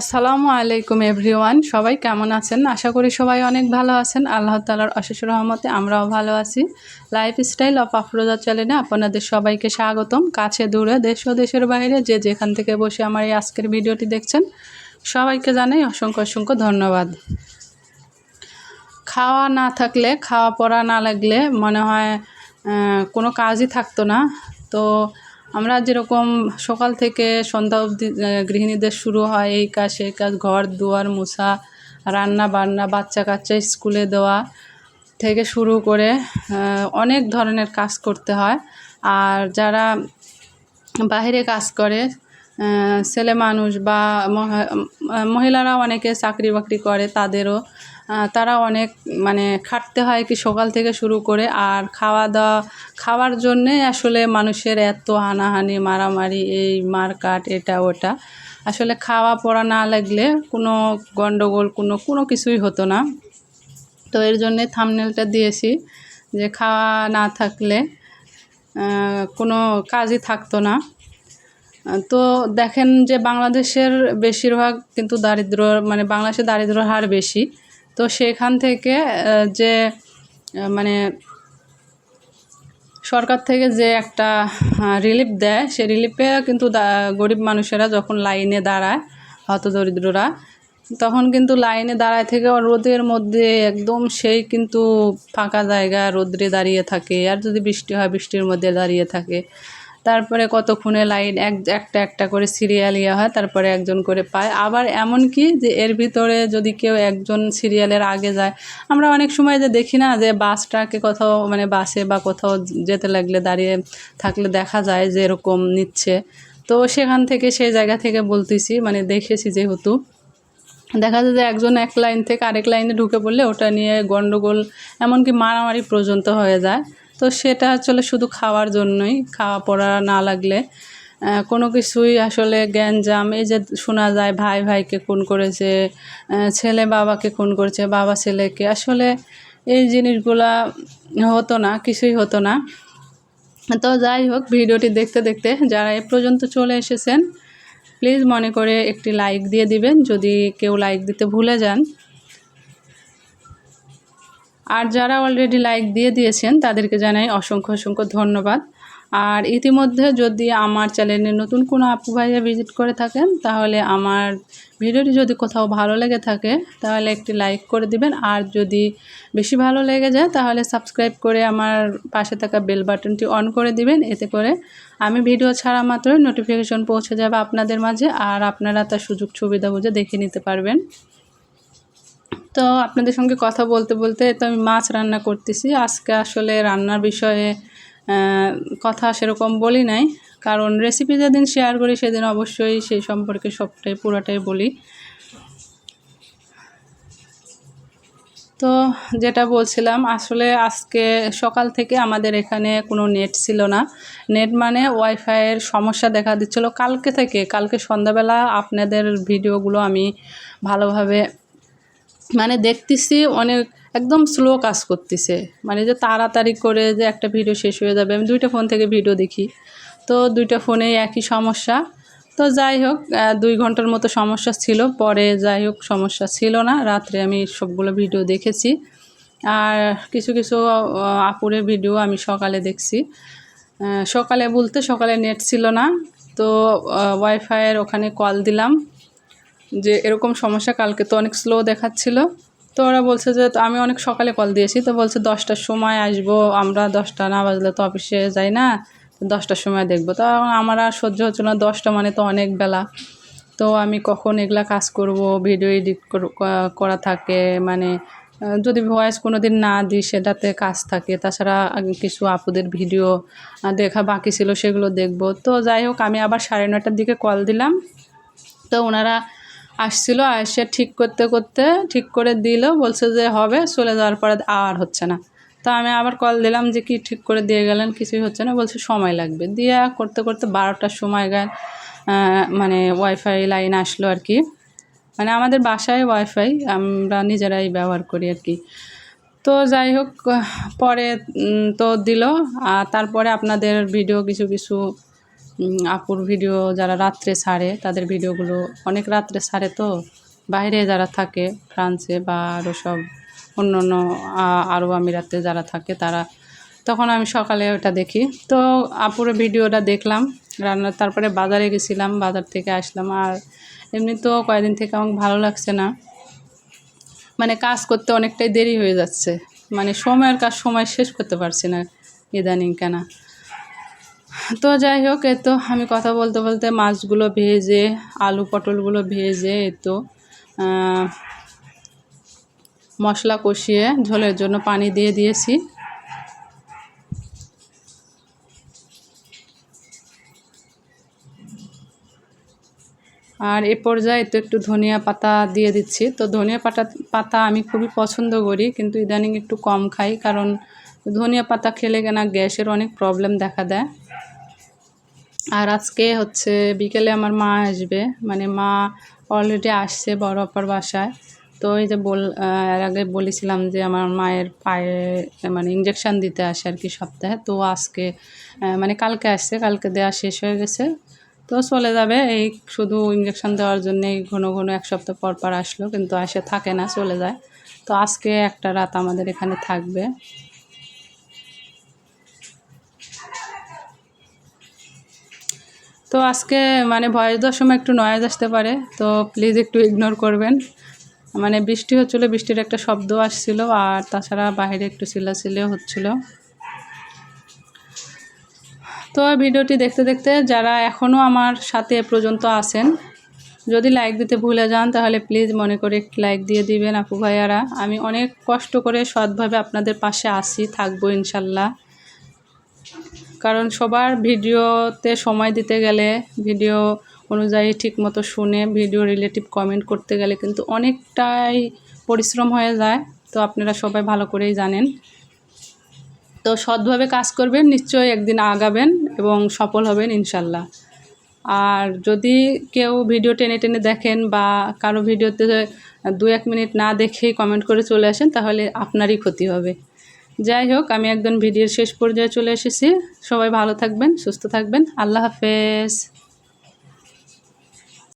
আসসালামু আলাইকুম এভরিওয়ান, সবাই কেমন আছেন? আশা করি সবাই অনেক ভালো আছেন। আল্লাহ তালার অশেষ রহমতে আমরাও ভালো আছি। লাইফস্টাইল অফ আফরোজা চ্যানেলে আপনাদের সবাইকে স্বাগতম। কাছে দূরে, দেশ ও দেশের বাইরে যে যেখান থেকে বসে আমার এই আজকের ভিডিওটি দেখছেন, সবাইকে জানাই অসংখ্য অসংখ্য ধন্যবাদ। খাওয়া না থাকলে, খাওয়া পড়া না লাগলে মনে হয় কোনো কাজই থাকতো না। তো আমরা যেরকম সকাল থেকে সন্ধ্যা অবধি গৃহিণীদের শুরু হয় এই কাজ, সেই কাজ, ঘর, দুয়ার, মোছা, রান্না বান্না, বাচ্চা কাচ্চা স্কুলে দেওয়া থেকে শুরু করে অনেক ধরনের কাজ করতে হয়। আর যারা বাইরে কাজ করে ছেলে মানুষ বা মহিলারা অনেকে চাকরি বাকরি করে, তাদেরও। তারা অনেক মানে খাটতে হয় কি সকাল থেকে শুরু করে, আর খাওয়া দাওয়া, খাওয়ার জন্যে আসলে মানুষের এত হানাহানি, মারামারি, এই মারকাট এটা, ওটা। আসলে খাওয়া পড়া না লাগলে কোনো গণ্ডগোল কোনো কোনো কিছুই হতো না। তো এর জন্যে থামনেলটা দিয়েছি যে খাওয়া না থাকলে কোনো কাজই থাকতো না। তো দেখেন যে বাংলাদেশের বেশিরভাগ কিন্তু দারিদ্র মানে বাংলাদেশে দারিদ্র হার বেশি। তো সেখান থেকে যে মানে সরকার থেকে যে একটা রিলিফ দেয় সেই রিলিফে কিন্তু গরিব মানুষেরা যখন লাইনে দাঁড়ায় হতদরিদ্ররা তখন কিন্তু লাইনে দাঁড়ায় থেকে রোদের মধ্যে একদম সেই কিন্তু ফাঁকা জায়গা রোদ্রে দাঁড়িয়ে থাকে। আর যদি বৃষ্টি হয়, বৃষ্টির মধ্যে দাঁড়িয়ে থাকে। তারপরে কতক্ষণে লাইন, এক, একটা একটা করে সিরিয়াল ইয়ে হয়, তারপরে একজন করে পায়। আবার এমন কি যে এর ভিতরে যদি কেউ একজন সিরিয়ালের আগে যায়, আমরা অনেক সময় যে দেখি না যে বাসটাকে কোথাও মানে বাসে বা কোথাও যেতে লাগলে, দাঁড়িয়ে থাকলে দেখা যায় যে এরকম নিচ্ছে। তো সেখান থেকে, সেই জায়গা থেকে বলতেছি মানে দেখেছি যেহেতু। দেখা যায় যে একজন এক লাইন থেকে আরেক লাইনে ঢুকে পড়লে ওটা নিয়ে গন্ডগোল, এমনকি মারামারি পর্যন্ত হয়ে যায়। তো সেটা আসলে শুধু খাওয়ার জন্যই, খাওয়া পড়া না লাগলে কোনো কিছুই আসলে জ্ঞানজাম এই যে শোনা যায় ভাই ভাইকে খুন করেছে ছেলে বাবাকে খুন করেছে, বাবা ছেলেকে, আসলে এই জিনিসগুলা হতো না, কিছুই হতো না। তো যাই হোক, ভিডিওটি দেখতে দেখতে যারা এ পর্যন্ত চলে এসেছেন প্লিজ মনে করে একটি লাইক দিয়ে দিবেন। যদি কেউ লাইক দিতে ভুলে যান আর যারা অলরেডি লাইক দিয়ে দিয়েছেন, তাদেরকে জানাই অসংখ্য অসংখ্য ধন্যবাদ। আর ইতিমধ্যে যদি আমার চ্যানেলে নতুন কোনো আপু ভাইয়া ভিজিট করে থাকেন, তাহলে আমার ভিডিওটি যদি কোথাও ভালো লেগে থাকে, তাহলে একটি লাইক করে দিবেন। আর যদি বেশি ভালো লেগে যায়, তাহলে সাবস্ক্রাইব করে আমার পাশে থাকা বেল বাটনটি অন করে দিবেন। এতে করে আমি ভিডিও ছাড়া মাত্রই নোটিফিকেশন পৌঁছে যাবে আপনাদের মাঝে, আর আপনারা তার সুযোগ সুবিধা বুঝে দেখে নিতে পারবেন। তো আপনাদের সঙ্গে কথা বলতে বলতে তো আমি মাছ রান্না করতেছি। আজকে আসলে রান্নার বিষয়ে কথা সেরকম বলি নাই। কারণ রেসিপি যেদিন শেয়ার করি সেদিন অবশ্যই সেই সম্পর্কে সবটাই, পুরোটাই বলি। তো যেটা বলছিলাম, আসলে আজকে সকাল থেকে আমাদের এখানে কোনো নেট ছিল না। নেট মানে ওয়াইফাইয়ের সমস্যা দেখা দিচ্ছিল। কালকে থেকে, কালকে সন্ধ্যাবেলা আপনাদের ভিডিওগুলো আমি ভালোভাবে মানে দেখতেছি অনেক একদম স্লো কাজ করতেছে। মানে যে তাড়াতাড়ি করে যে একটা ভিডিও শেষ হয়ে যাবে আমি দুইটা ফোন থেকে ভিডিও দেখি। তো দুইটা ফোনেই একই সমস্যা। তো যাই হোক দুই ঘণ্টার মতো সমস্যা ছিল। পরে যাই হোক সমস্যা ছিল না। রাত্রে আমি সবগুলো ভিডিও দেখেছি। আর কিছু কিছু আহ, আপুরের ভিডিও আমি সকালে দেখছি। সকালে বলতে সকালে নেট ছিল না। তো ওয়াইফাইয়ের ওখানে কল দিলাম। যে এরকম সমস্যা কালকে তো অনেক স্লো দেখাচ্ছিল। তো ওরা বলছে যে আমি অনেক সকালে কল দিয়েছি। তো বলছে, দশটার সময় আসব, আমরা দশটা না বাজলে তো অফিসে যাই না দশটার সময় দেখব। তো আমার আর সহ্য হচ্ছে না, দশটা মানে তো অনেক বেলা। তো আমি কখন এগুলা কাজ করব ভিডিও এডিট করা থাকে মানে যদি ভয়েস কোনো দিন না দিই, সেটাতে কাজ থাকে। তাছাড়া কিছু আপুদের ভিডিও দেখা বাকি ছিল, সেগুলো দেখব। তো যাই হোক, আমি আবার সাড়ে নটার দিকে কল দিলাম। তো ওনারা আসছিল এসে ঠিক করতে করতে ঠিক করে দিল, বলছে যে হবে, চলে যাওয়ার পরে আর হচ্ছে না। তো আমি আবার কল দিলাম যে কি ঠিক করে দিয়ে গেলেন, কিছুই হচ্ছে না, বলছে সময় লাগবে। দিয়ে করতে করতে বারোটার সময় গেল মানে ওয়াইফাই লাইন আসলো আর কি। মানে আমাদের বাসায় ওয়াইফাই আমরা নিজেরাই ব্যবহার করি আর কি। তো যাই হোক পরে তো দিল, আর তারপরে আপনাদের ভিডিও কিছু কিছু আপুর ভিডিও যারা রাত্রে ছাড়ে তাদের ভিডিওগুলো অনেক রাত্রে ছাড়ে তো? বাইরে যারা থাকে, ফ্রান্সে বা আরও সব অন্য অন্য আরও আমিরাতে যারা থাকে তারা, তখন আমি সকালে ওটা দেখি। তো আপুর ভিডিওটা দেখলাম রান্নার তারপরে বাজারে গেছিলাম, বাজার থেকে আসলাম। আর এমনি তো কয়েকদিন থেকে আমাকে ভালো লাগছে না। মানে কাজ করতে অনেকটাই দেরি হয়ে যাচ্ছে। মানে সময়ের কাজ সময় শেষ করতে পারছি না, ইদানিং কেনা। তো যাই হোক এই তো আমি কথা বলতে বলতে মাছগুলো ভেজে, আলু পটলগুলো ভেজে এই তো মশলা কষিয়ে ঝোলের জন্য পানি দিয়ে দিয়েছি। আর এ পর্যায়ে তো একটু ধনিয়া পাতা দিয়ে দিচ্ছি। তো ধনিয়া পাতা পাতা আমি খুবই পছন্দ করি, কিন্তু ইদানিং একটু কম খাই, কারণ ধনিয়া পাতা খেলে কেনা, গ্যাসের অনেক প্রবলেম দেখা দেয়। আর আজকে হচ্ছে বিকেলে আমার মা আসবে। মানে মা অলরেডি আসছে বড় অপার বাসায়। তো এই যে বল এর আগে বলেছিলাম যে আমার মায়ের পায়ে মানে ইঞ্জেকশন দিতে আসে আর কি সপ্তাহে। তো আজকে মানে কালকে আসছে, কালকে দেওয়া শেষ হয়ে গেছে। তো চলে যাবে। এই শুধু ইঞ্জেকশন দেওয়ার জন্যই ঘন ঘন এক সপ্তাহ পর পর আসলো, কিন্তু আসে, থাকে না, চলে যায়। তো আজকে একটা রাত আমাদের এখানে থাকবে। তো আজকে মানে ভয়েস দেওয়ার সময় একটু নয়েজ আসতে পারে, তো প্লিজ একটু ইগনোর করবেন। মানে বৃষ্টি হচ্ছিল, বৃষ্টির একটা শব্দ আসছিল, আর তাছাড়া বাইরে একটু চিল্লাচিল্লিও হচ্ছিল। তো ভিডিওটি দেখতে দেখতে যারা এখনও আমার সাথে এ পর্যন্ত আছেন, যদি লাইক দিতে ভুলে যান, তাহলে প্লিজ মনে করে একটু লাইক দিয়ে দিবেন আপু ভাইয়ারা। আমি অনেক কষ্ট করে সৎভাবে আপনাদের পাশে আসি, থাকব ইনশাল্লাহ। কারণ সবার ভিডিওতে সময় দিতে গেলে, ভিডিও অনুযায়ী ঠিকমতো শুনে, ভিডিও রিলেটিভ কমেন্ট করতে গেলে কিন্তু অনেকটাই পরিশ্রম হয়ে যায়। তো আপনারা সবাই ভালো করেই জানেন। তো সৎভাবে কাজ করবেন, নিশ্চয়ই একদিন আগাবেন এবং সফল হবেন ইনশাল্লাহ। আর যদি কেউ ভিডিও টেনে টেনে দেখেন বা কারও ভিডিওতে দু এক মিনিট না দেখেই কমেন্ট করে চলে আসেন, তাহলে আপনারই ক্ষতি হবে। যাই হোক, আমি একদম ভিডিওর শেষ পর্যায়ে চলে এসেছি। সবাই ভালো থাকবেন, সুস্থ থাকবেন। আল্লাহ হাফেজ।